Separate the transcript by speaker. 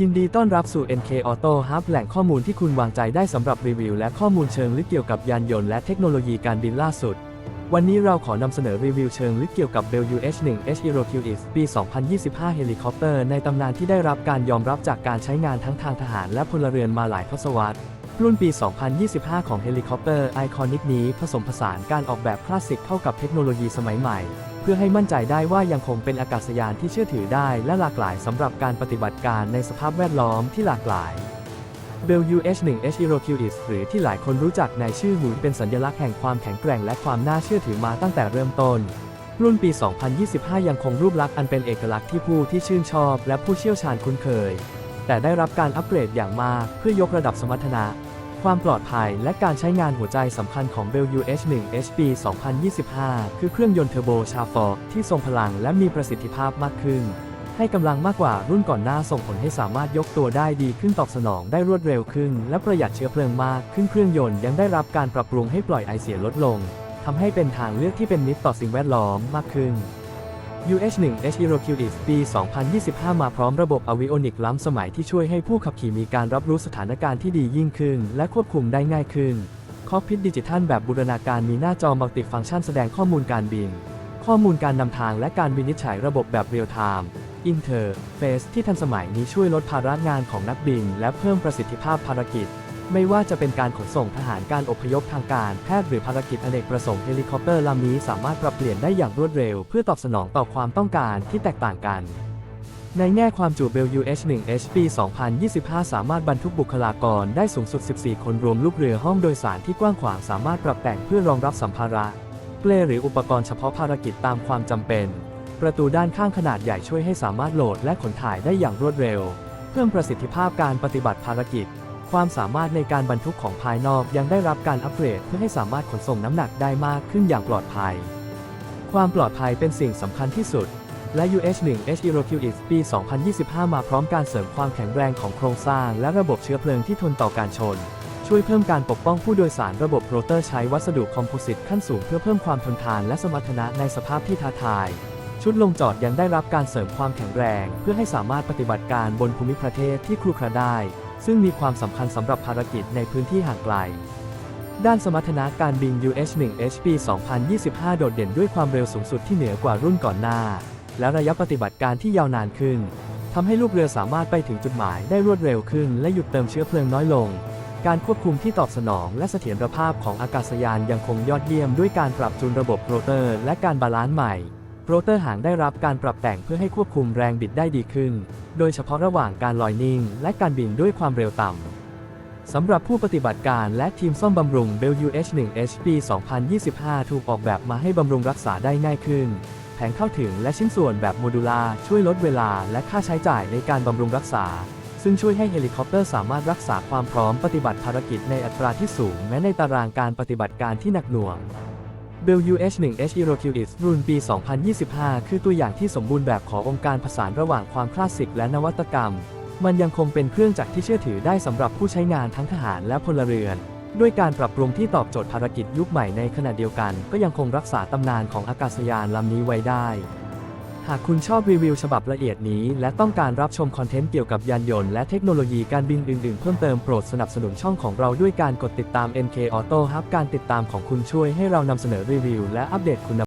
Speaker 1: ยินดีต้อนรับสู่ NK Auto Hub แหล่งข้อมูลที่คุณวางใจได้สำหรับรีวิว และข้อมูลเชิงลึกเกี่ยวกับยานยนต์และเทคโนโลยีการบินล่าสุด วันนี้เราขอนำเสนอรีวิวเชิงลึกเกี่ยวกับ Bell UH-1H EroQX ปี 2025 เฮลิคอปเตอร์ในตำนานที่ได้รับการยอมรับจากการใช้งานทั้งทางทหารและพลเรือนมาหลายทศวรรษ รุ่นปี 2025 ของเฮลิคอปเตอร์ไอคอนิกนี้ผสมผสานการออกแบบคลาสสิกเข้ากับเทคโนโลยีสมัยใหม่ เพื่อให้มั่นใจได้ว่ายังคงเป็นอากาศยานที่เชื่อถือได้และหลากหลายสำหรับการปฏิบัติการในสภาพแวดล้อมที่หลากหลาย Bell UH-1H EroQX หรือที่หลายคนรู้จักในชื่อหูเป็นสัญลักษณ์แห่งความแข็งแกร่งและความน่าเชื่อถือมาตั้งแต่เริ่มต้น รุ่นปี 2025 ยังคงรูปลักษณ์อันเป็นเอกลักษณ์ที่ผู้ที่ชื่นชอบและผู้เชี่ยวชาญคุ้นเคย แต่ได้รับการอัปเกรดอย่างมากเพื่อยกระดับสมรรถนะ ความปลอดภัยและการใช้งานหัวใจสำคัญของ Bell UH-1H ปี2025 คือเครื่องยนต์เทอร์โบชาร์ฟอร์ที่ทรงพลังและมีประสิทธิภาพมากขึ้น ให้กำลังมากกว่ารุ่นก่อนหน้าส่งผลให้สามารถยกตัวได้ดีขึ้นตอบสนองได้รวดเร็วขึ้น และประหยัดเชื้อเพลิงมากขึ้นเครื่องยนต์ยังได้รับการปรับปรุงให้ปล่อยไอเสียลดลงทำให้เป็นทางเลือกที่เป็นมิตรต่อสิ่งแวดล้อมมากขึ้น UH-1H EroQX ปี 2025 มาพร้อมระบบอวิโอนิกล้ำสมัยที่ช่วยให้ผู้ขับขี่มีการรับรู้สถานการณ์ที่ดียิ่งขึ้น และควบคุมได้ง่ายขึ้น คอกพิทดิจิทัลแบบบูรณาการมีหน้าจอมัลติฟังก์ชันแสดงข้อมูลการบิน ข้อมูลการนำทางและการวินิจฉัยระบบแบบเรียลไทม์อินเทอร์เฟซที่ทันสมัยนี้ช่วยลดภาระงานของนักบิน และเพิ่มประสิทธิภาพภารกิจ ไม่ว่าจะเป็นการขนส่งทหารการอพยพทางการแพทย์หรือภารกิจอเนกประสงค์เฮลิคอปเตอร์ลำนี้สามารถปรับเปลี่ยนได้อย่างรวดเร็ว เพื่อตอบสนองต่อความต้องการที่แตกต่างกัน ในแง่ความจุ Bell UH-1H ปี 2025 สามารถบรรทุกบุคลากรได้สูงสุด 14 คนรวมลูกเรือห้องโดยสารที่กว้างขวางสามารถปรับแต่งเพื่อรองรับสัมภาระเปลหรืออุปกรณ์เฉพาะภารกิจตามความจำเป็น ประตูด้านข้างขนาดใหญ่ช่วยให้สามารถโหลดและขนถ่ายได้อย่างรวดเร็ว เพิ่มประสิทธิภาพการปฏิบัติภารกิจ ความสามารถในการบรรทุกของภายนอกยังได้รับการอัปเกรดเพื่อให้สามารถขนส่งน้ำหนักได้มากขึ้นอย่างปลอดภัย ความปลอดภัยเป็นสิ่งสำคัญที่สุด และ UH-1H EroQX ปี 2025 มาพร้อมการเสริมความแข็งแรงของโครงสร้าง และระบบเชื้อเพลิงที่ทนต่อการชน ช่วยเพิ่มการปกป้องผู้โดยสารระบบโรเตอร์ใช้วัสดุคอมโพสิตขั้นสูงเพื่อเพิ่มความทนทานและสมรรถนะในสภาพที่ท้าทายชุดลงจอดยังได้รับการเสริมความแข็งแรง เพื่อให้สามารถปฏิบัติการบนภูมิประเทศที่ครุขระได้ ซึ่งมีความสำคัญสำหรับภารกิจในพื้นที่ห่างไกล ด้านสมรรถนะการบิน UH-1H ปี2025 โดดเด่นด้วยความเร็วสูงสุดที่เหนือกว่ารุ่นก่อนหน้า และระยะปฏิบัติการที่ยาวนานขึ้นทำให้ลูกเรือสามารถไปถึงจุดหมายได้รวดเร็วขึ้น และหยุดเติมเชื้อเพลิงน้อยลง การควบคุมที่ตอบสนองและเสถียรภาพของอากาศยานยังคงยอดเยี่ยมด้วยการปรับจูนระบบโรเตอร์ และการบาลานซ์ใหม่โรเตอร์หางได้รับการปรับแต่งเพื่อให้ควบคุมแรงบิดได้ดีขึ้น โดยเฉพาะระหว่างการลอยนิ่ง และการบินด้วยความเร็วต่ำ สำหรับผู้ปฏิบัติการและทีมซ่อมบำรุง Bell UH-1H ปี 2025 ถูกออกแบบมาให้บำรุงรักษาได้ง่ายขึ้น แผงเข้าถึงและชิ้นส่วนแบบโมดูลาช่วยลดเวลาและค่าใช้จ่ายในการบำรุงรักษา ซึ่งช่วยให้เฮลิคอปเตอร์สามารถรักษาความพร้อมปฏิบัติภารกิจในอัตราที่สูงแม้ในตารางการปฏิบัติการที่หนักหน่วง Bell UH-1H EroQX รุ่นปี 2025 คือตัวอย่างที่สมบูรณ์แบบขององค์การผสานระหว่างความคลาสสิกและนวัตกรรม มันยังคงเป็นเครื่องจักรที่เชื่อถือได้สำหรับผู้ใช้งานทั้งทหารและพลเรือน ด้วยการปรับปรุงที่ตอบโจทย์ภารกิจยุคใหม่ในขณะเดียวกัน ก็ยังคงรักษาตำนานของอากาศยานลำนี้ไว้ได้ หากคุณชอบรีวิวฉบับละเอียดนี้ และต้องการรับชมคอนเทนต์เกี่ยวกับยานยนต์และเทคโนโลยีการบินอื่นๆ เพิ่มเติมโปรดสนับสนุนช่องของเราด้วยการกดติดตาม NK Auto ครับการติดตามของคุณช่วยให้เรานำเสนอรีวิวและอัปเดตคุณ